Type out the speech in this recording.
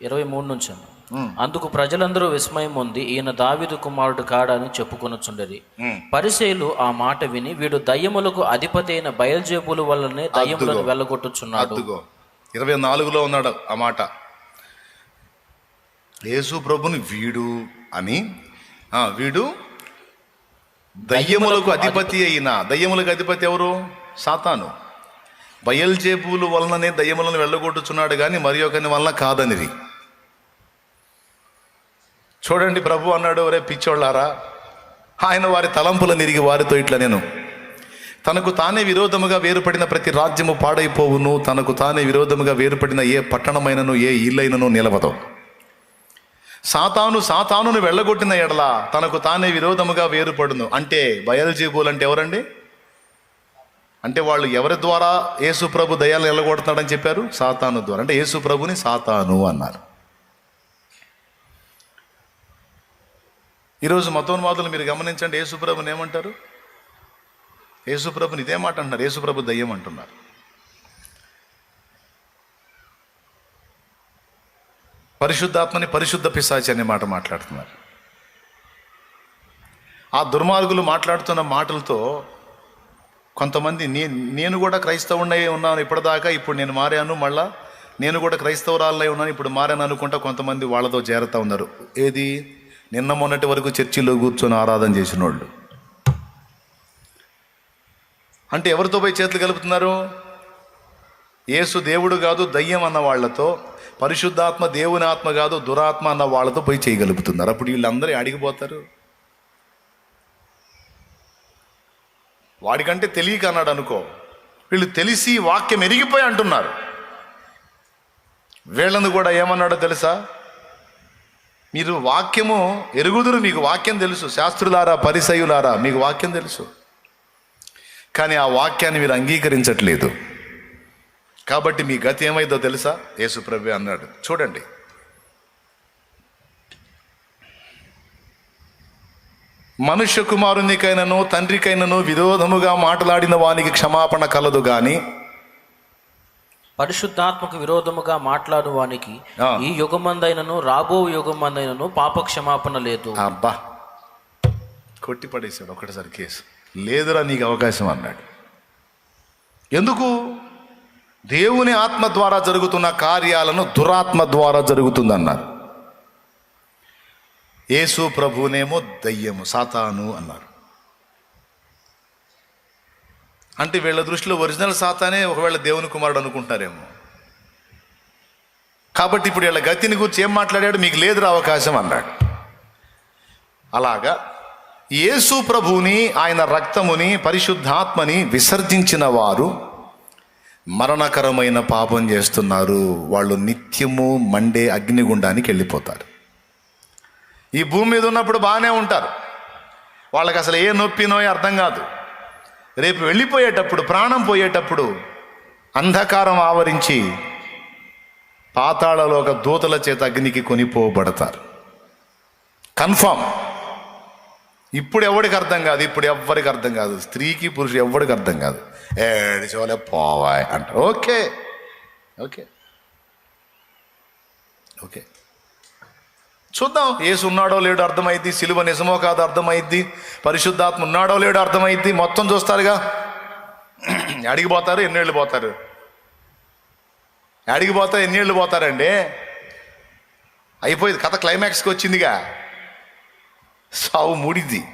ఇరవై మూడు నుంచి అన్న. అందుకు ప్రజలందరూ విస్మయం ఉంది ఈయన దావీదు కుమారుడు కాడని చెప్పుకొనొచ్చుండరి పరిసేలు ఆ మాట విని వీడు దయ్యములకు అధిపతి అయిన బయల్జేబుల వల్లనే దయ్యములను వెళ్ళగొట్టుచున్నాడు. ఇరవై నాలుగులో ఉన్నాడు ఆ మాట. యేసు ప్రభుని వీడు అని ఆ, వీడు దయ్యములకు అధిపతి అయిన దయ్యములకు అధిపతి ఎవరు? సాతాను. బయల్జేబుల వలననే దయ్యములను వెళ్ళగొట్టుచున్నాడు కానీ మరి ఒకని వలన కాదనిది. చూడండి ప్రభు అన్నాడు ఒరే పిచ్చోళ్ళారా ఆయన వారి తలంపుల నిరిగి వారితో ఇట్లా నేను. తనకు తానే విరోధముగా వేరుపడిన ప్రతి రాజ్యము పాడైపోవును తనకు తానే విరోధముగా వేరుపడిన ఏ పట్టణమైనను ఏ ఇల్లైనను నిలవదు. సాతాను సాతానును వెళ్ళగొట్టిన ఎడల తనకు తానే విరోధముగా వేరుపడును. అంటే బయల్జీబులు అంటే ఎవరండి? అంటే వాళ్ళు ఎవరి ద్వారా యేసు ప్రభు దయాలు వెళ్ళగొడుతున్నాడని చెప్పారు? సాతాను ద్వారా. అంటే యేసు ప్రభుని సాతాను అన్నారు. ఈరోజు మతోన్మాదులు మీరు గమనించండి యేసుప్రభుని ఏమంటారు? యేసుప్రభుని ఇదే మాట అంటున్నారు యేసుప్రభు దయ్యం అంటున్నారు. పరిశుద్ధాత్మని పరిశుద్ధ పిశాచి అనే మాట మాట్లాడుతున్నారు. ఆ దుర్మార్గులు మాట్లాడుతున్న మాటలతో కొంతమంది నే నేను కూడా క్రైస్తవుడై ఉన్నాను ఇప్పటిదాకా ఇప్పుడు నేను మారాను మళ్ళా నేను కూడా క్రైస్తవురాలై ఉన్నాను ఇప్పుడు మారాను అనుకుంటా కొంతమంది వాళ్ళతో చేరుతా ఉన్నారు. ఏది? నిన్న మొన్నటి వరకు చర్చిలో కూర్చొని ఆరాధన చేసిన వాళ్ళు అంటే ఎవరితో పోయి చేతులు కలుపుతున్నారు? యేసు దేవుడు కాదు దయ్యం అన్న వాళ్ళతో పరిశుద్ధాత్మ దేవుని ఆత్మ కాదు దురాత్మ అన్న వాళ్ళతో పోయి చేయగలుగుతున్నారు అప్పుడు వీళ్ళందరూ అడిగిపోతారు వాడికంటే తెలియక అన్నాడు అనుకో వీళ్ళు తెలిసి వాక్యం ఎరిగిపోయి అంటున్నారు. వీళ్ళని కూడా ఏమన్నాడో తెలుసా? మీరు వాక్యము ఎరుగుదురు మీకు వాక్యం తెలుసు. శాస్త్రులారా పరిసయులారా మీకు వాక్యం తెలుసు. కానీ ఆ వాక్యాన్ని మీరు అంగీకరించట్లేదు. కాబట్టి మీ గతి ఏమైందో తెలుసా? యేసుప్రభు అన్నాడు. చూడండి. మనుష్య కుమారునికైనను తండ్రికైనను విరోధముగా మాట్లాడిన వానికి క్షమాపణ కలదు కానీ పరిశుద్ధాత్మకు విరోధముగా మాట్లాడు వానికి. ఈ యుగమందైనను రాబో యుగమందైనను పాప క్షమాపణ లేదు. అబ్బా! కొట్టి పడేశాడు ఒకటిసారి కేసు. లేదురా నీకు అవకాశం అన్నాడు. ఎందుకు? దేవుని ఆత్మ ద్వారా జరుగుతున్న కార్యాలను దురాత్మ ద్వారా జరుగుతుందన్నారు. యేసు ప్రభునేమో దయ్యము సాతాను అన్నారు. అంటే వీళ్ళ దృష్టిలో ఒరిజినల్ సాతానే ఒకవేళ దేవుని కుమారుడు అనుకుంటారేమో. కాబట్టి ఇప్పుడు వీళ్ళ గతిని గురించి ఏం మాట్లాడాడు? మీకు లేదురా అవకాశం అన్నాడు. అలాగా యేసు ప్రభుని ఆయన రక్తముని పరిశుద్ధాత్మని విసర్జించిన వారు మరణకరమైన పాపం చేస్తున్నారు. వాళ్ళు నిత్యము మండే అగ్నిగుండానికి వెళ్ళిపోతారు. ఈ భూమి మీద ఉన్నప్పుడు బాగానే ఉంటారు. వాళ్ళకి అసలు ఏ నొప్పినో అర్థం కాదు. రేపు వెళ్ళిపోయేటప్పుడు ప్రాణం పోయేటప్పుడు అంధకారం ఆవరించి పాతాళలో ఒక దూతల చేత అగ్నికి కొనిపోబడతారు. కన్ఫామ్. ఇప్పుడు ఎవరికి అర్థం కాదు ఇప్పుడు ఎవ్వరికి అర్థం కాదు. స్త్రీకి పురుషుడు ఎవరికి అర్థం కాదు. ఏడిచోలే పోవాయ్ అంటారు. ఓకే. ఓకే. ఓకే. చూద్దాం. ఏసు ఉన్నాడో లేడో అర్థమైద్ది సిలువ నిజమో కాదు అర్థమైద్ది పరిశుద్ధాత్మ ఉన్నాడో లేడో అర్థమైద్ది మొత్తం చూస్తారుగా. అడిగిపోతారు ఎన్నేళ్ళు పోతారు? అడిగిపోతా ఎన్నేళ్ళు పోతారండి? అయిపోయింది కథ క్లైమాక్స్కి వచ్చిందిగా. సావు మూడిద్ది.